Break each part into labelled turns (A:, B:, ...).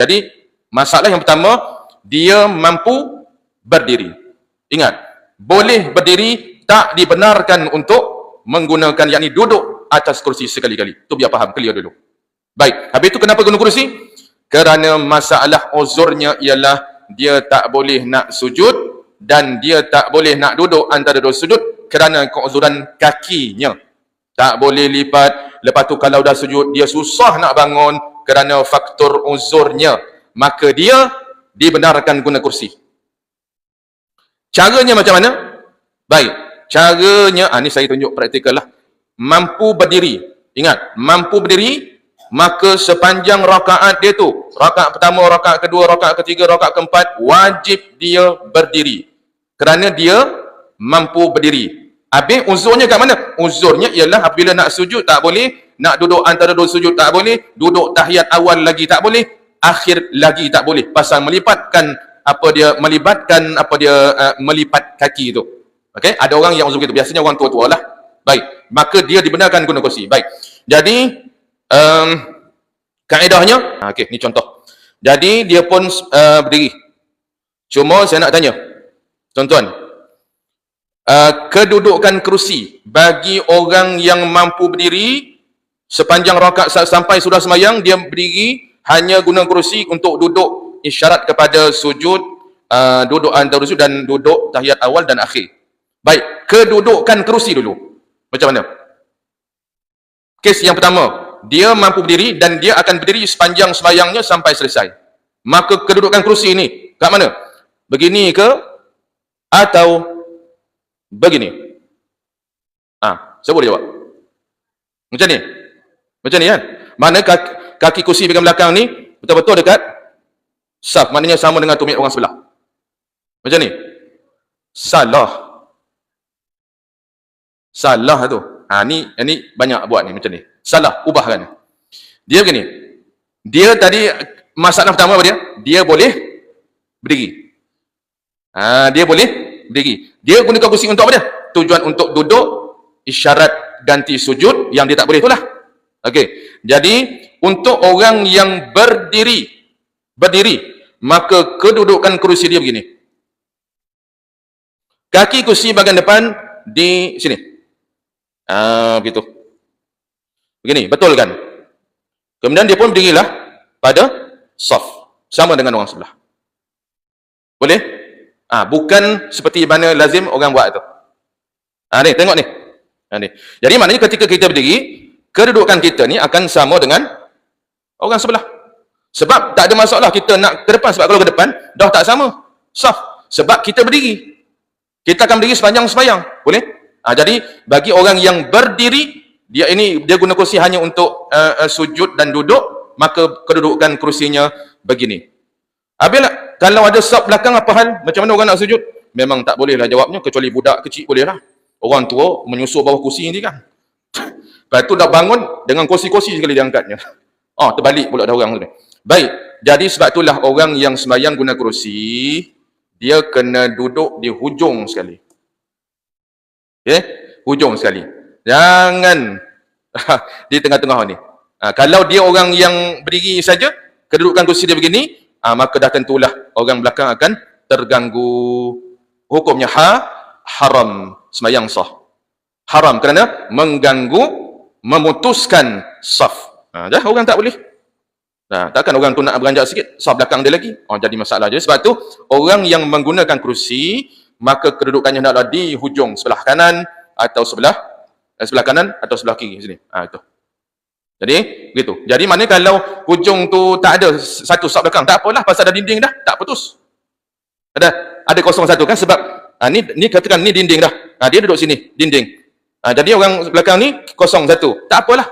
A: Jadi, masalah yang pertama, dia mampu berdiri. Ingat, boleh berdiri tak dibenarkan untuk menggunakan yakni duduk atas kursi sekali-kali. Tu biar faham, clear dulu. Baik, habis itu kenapa guna kursi? Kerana masalah uzurnya ialah dia tak boleh nak sujud dan dia tak boleh nak duduk antara dua sujud kerana keuzuran kakinya. Tak boleh lipat. Lepas tu kalau dah sujud, dia susah nak bangun kerana faktor uzurnya. Maka dia dibenarkan guna kursi. Caranya macam mana? Baik. Caranya, ah, ni saya tunjuk praktikal lah. Mampu berdiri. Ingat, mampu berdiri, maka sepanjang rakaat dia tu, rakaat pertama, rakaat kedua, rakaat ketiga, rakaat keempat, wajib dia berdiri. Kerana dia mampu berdiri. Habis uzurnya kat mana? Uzurnya ialah apabila nak sujud tak boleh, nak duduk antara dua sujud tak boleh, duduk tahiyat awal lagi tak boleh, akhir lagi tak boleh. Pasal melipatkan apa dia melibatkan apa dia uh, melipat kaki tu. Okey, ada orang yang uzur gitu. Biasanya orang tua-tua lah. Baik, maka dia dibenarkan guna kursi. Baik. Jadi um, kaedahnya, ha, okey, ni contoh. Jadi dia pun uh, berdiri. Cuma saya nak tanya, tuan-tuan, uh, kedudukan kerusi bagi orang yang mampu berdiri sepanjang rakaat sampai sudah semayang dia berdiri hanya guna kerusi untuk duduk isyarat kepada sujud uh, duduk antara sujud dan duduk tahiyat awal dan akhir. Baik, kedudukan kerusi dulu. Macam mana? Kes yang pertama, dia mampu berdiri dan dia akan berdiri sepanjang semayangnya sampai selesai. Maka kedudukan kerusi ini kat mana? Begini ke atau begini? Ah, ha, siapa boleh jawab? Macam ni? Macam ni kan? Mana kaki, kaki kursi bahagian belakang ni betul-betul dekat saf. Maknanya sama dengan tumit orang sebelah. Macam ni? Salah. Salah tu. Ha ni ni banyak buat ni macam ni. Salah, ubahkan. Dia begini. Dia tadi masalah pertama apa dia? Dia boleh berdiri. Ha dia boleh berdiri. Dia gunakan kursi untuk apa dia? Tujuan untuk duduk, isyarat ganti sujud yang dia tak boleh itulah. Okey. Jadi untuk orang yang berdiri berdiri maka kedudukan kerusi dia begini. Kaki kursi bahagian depan di sini. Ah, begitu. Begini, betul kan? Kemudian dia pun berdirilah pada soft. Sama dengan orang sebelah. Boleh? Ah, bukan seperti mana lazim orang buat itu. Ah, ni, tengok ni. Ah, ni. Jadi maknanya ketika kita berdiri, kedudukan kita ni akan sama dengan orang sebelah. Sebab tak ada masalah kita nak ke depan. Sebab kalau ke depan, dah tak sama. Soft. Sebab kita berdiri. Kita akan berdiri sepanjang semayang. Boleh? Ha, jadi bagi orang yang berdiri dia ini dia guna kursi hanya untuk uh, uh, sujud dan duduk maka kedudukan kursinya begini. Habislah kalau ada sop belakang apa hal? Macam mana orang nak sujud? Memang tak boleh lah jawabnya kecuali budak kecil boleh lah. Orang tua menyusul bawah kursi ni kan. Lepas tu dah bangun dengan kursi-kursi sekali dia angkatnya. Oh terbalik pula dah orang tu. Baik. Jadi sebab itulah orang yang sembahyang guna kursi dia kena duduk di hujung sekali. Okay? Hujung sekali. Jangan di tengah-tengah ni. Ha, kalau dia orang yang berdiri saja, kedudukan kursi dia begini, ha, maka dah tentulah orang belakang akan terganggu. Hukumnya ha, haram semayang sah. Haram kerana mengganggu, memutuskan saf. Ha, dah orang tak boleh. Nah, takkan orang tu nak beranjak sikit, saf belakang dia lagi. Oh, jadi masalah je. Sebab tu, orang yang menggunakan kerusi, maka kedudukannya adalah di hujung sebelah kanan atau sebelah eh, sebelah kanan atau sebelah kiri sini. Ha, itu. Jadi begitu. Jadi mana kalau hujung tu tak ada satu sub belakang, tak apalah pasal ada dinding dah, tak putus. Ada ada kosong satu kan sebab ha, ni ni katakan ni dinding dah. Ha, dia duduk sini, dinding. Ha, jadi orang belakang ni kosong satu. Tak apalah.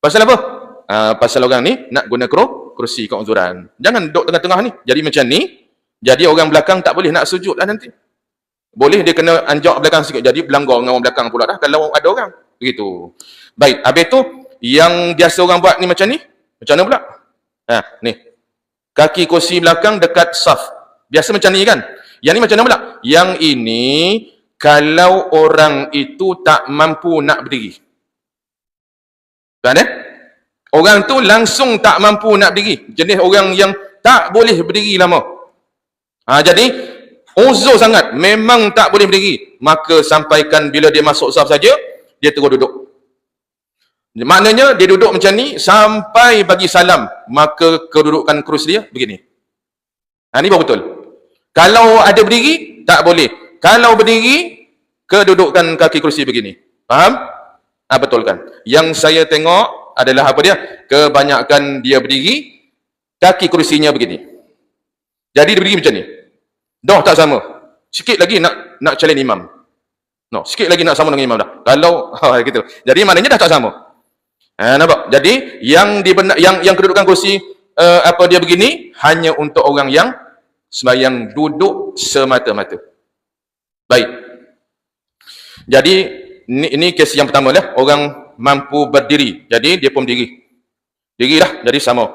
A: Pasal apa? Ha, pasal orang ni nak guna kru, kerusi keuzuran. Jangan duduk tengah-tengah ni. Jadi macam ni, jadi orang belakang tak boleh nak sujud lah nanti. Boleh dia kena anjak belakang sikit. Jadi berlanggar dengan orang belakang pula dah. Kalau ada orang. Begitu. Baik. Habis tu, yang biasa orang buat ni macam ni. Macam mana pula? Ha, ni. Kaki kursi belakang dekat saf. Biasa macam ni kan? Yang ni macam mana pula? Yang ini, kalau orang itu tak mampu nak berdiri. Kan eh? Orang tu langsung tak mampu nak berdiri. Jenis orang yang tak boleh berdiri lama. Ha, jadi, uzur sangat. Memang tak boleh berdiri. Maka sampaikan bila dia masuk saf saja, dia terus duduk. Maknanya dia duduk macam ni sampai bagi salam. Maka kedudukan kurus dia begini. Ha, ni baru betul. Kalau ada berdiri, tak boleh. Kalau berdiri, kedudukan kaki kursi begini. Faham? Ha, betul kan? Yang saya tengok adalah apa dia? Kebanyakan dia berdiri, kaki kursinya begini. Jadi dia berdiri macam ni. Dah tak sama. Sikit lagi nak nak challenge imam. No, sikit lagi nak sama dengan imam dah. Kalau ha, gitu. Jadi maknanya dah tak sama. Ha, nampak? Jadi yang dibenar, yang yang kedudukan kursi uh, apa dia begini hanya untuk orang yang sembahyang duduk semata-mata. Baik. Jadi ini, ini kes yang pertama lah orang mampu berdiri. Jadi dia pun berdiri. Dirilah jadi sama.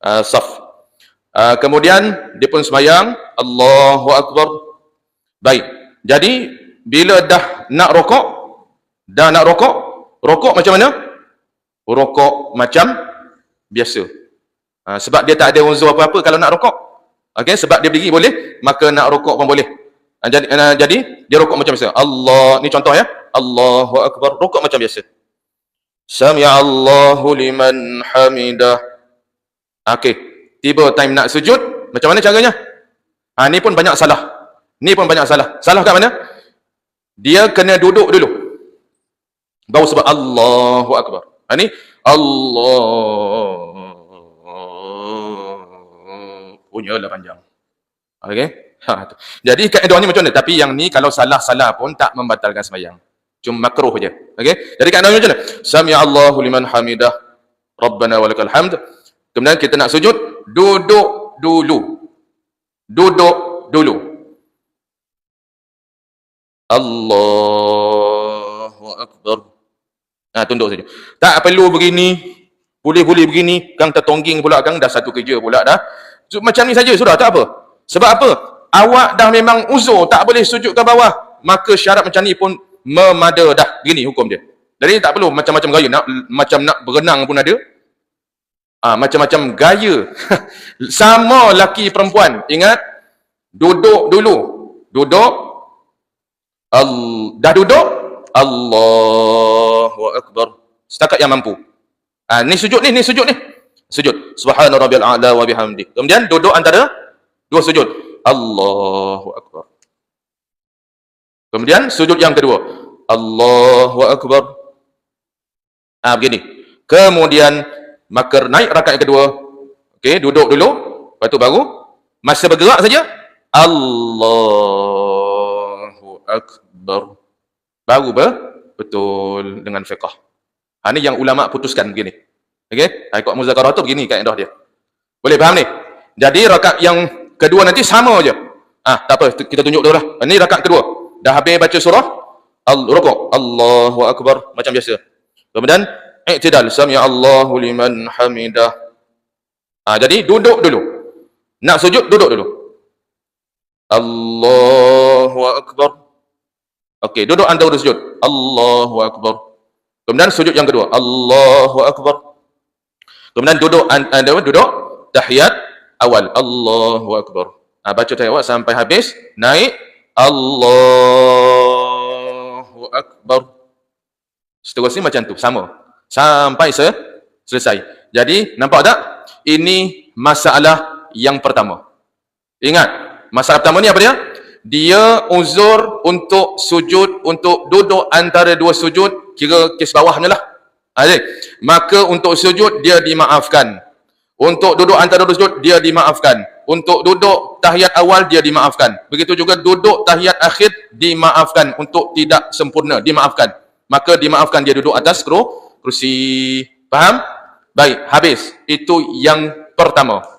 A: Uh, saf. Uh, kemudian dia pun sembahyang Allahu akbar. Baik. Jadi bila dah nak rokok, dah nak rokok, rokok macam mana? rokok macam biasa. Ha, sebab dia tak ada uzur apa-apa kalau nak rokok. Okey, sebab dia berdiri boleh, maka nak rokok pun boleh. Ha, jadi, ha, jadi dia rokok macam biasa. Allah, ni contoh ya. Allahu akbar, rokok macam biasa. Sami'a Allahu liman hamidah. Okey, tiba time nak sujud, macam mana caranya? Ha, ni pun banyak salah. Ni pun banyak salah. Salah kat mana? Dia kena duduk dulu. Baru sebab Allahu akbar. Ha ni Allah punyalah panjang. Okey. Ha tu. Jadi kaedahnya macam mana? Tapi yang ni kalau salah-salah pun tak membatalkan sembahyang. Cuma makruh je. Okey. Jadi kaedahnya macam mana? Sami Allahu liman hamidah. Rabbana walakal hamd. Kemudian kita nak sujud, duduk dulu. Duduk dulu. Allahu akbar. Ha, tunduk saja. Tak perlu begini, boleh-boleh begini, kang tertongging pula kang dah satu kerja pula dah. Macam ni saja sudah, tak apa. Sebab apa? Awak dah memang uzur, tak boleh sujud ke bawah. Maka syarat macam ni pun memada dah. Begini hukum dia. Jadi tak perlu macam-macam gaya. Nak, macam nak berenang pun ada. Ha, macam-macam gaya. Sama laki perempuan. Ingat, duduk dulu. Duduk. Al, dah duduk, Allahu Akbar. Setakat yang mampu. Ah ni sujud ni, ni sujud ni. Sujud. Subhana rabbiyal a'la wa bihamdi. Kemudian duduk antara dua sujud. Allahu Akbar. Kemudian sujud yang kedua. Allahu Akbar. Ah begini. Kemudian maka naik rakaat kedua. Okey, duduk dulu. Lepas tu baru masa bergerak saja Allahu Akbar baru ber betul dengan fiqh. Ha ni yang ulama putuskan begini. Okey, ha, ikut muzakarah tu begini kaedah dia. Boleh faham ni? Jadi rakaat yang kedua nanti sama aja. Ah, tak apa, kita tunjuk dulu lah. Ini rakaat kedua. Dah habis baca surah Al-Rukuk. Allahu Akbar. Macam biasa. Kemudian, i'tidal. Sami Allahu liman hamidah. Ah, jadi, duduk dulu. Nak sujud, duduk dulu. Allahu Akbar. Okey, duduk anda sudah sujud. Allahu Akbar. Kemudian sujud yang kedua. Allahu Akbar. Kemudian duduk anda duduk tahiyat awal. Allahu Akbar. Ha, baca tahiyat awal sampai habis. Naik. Allahu Akbar. Seterusnya macam tu. Sama. Sampai se selesai. Jadi, nampak tak? Ini masalah yang pertama. Ingat, masalah pertama ni apa dia? dia uzur untuk sujud untuk duduk antara dua sujud kira kes bawahnya lah Adik. maka untuk sujud dia dimaafkan untuk duduk antara sujud dia dimaafkan. Untuk duduk tahiyat awal dia dimaafkan. Begitu juga duduk tahiyat akhir dimaafkan. Untuk tidak sempurna dimaafkan. Maka dimaafkan dia duduk atas kerusi faham? Baik habis. Itu yang pertama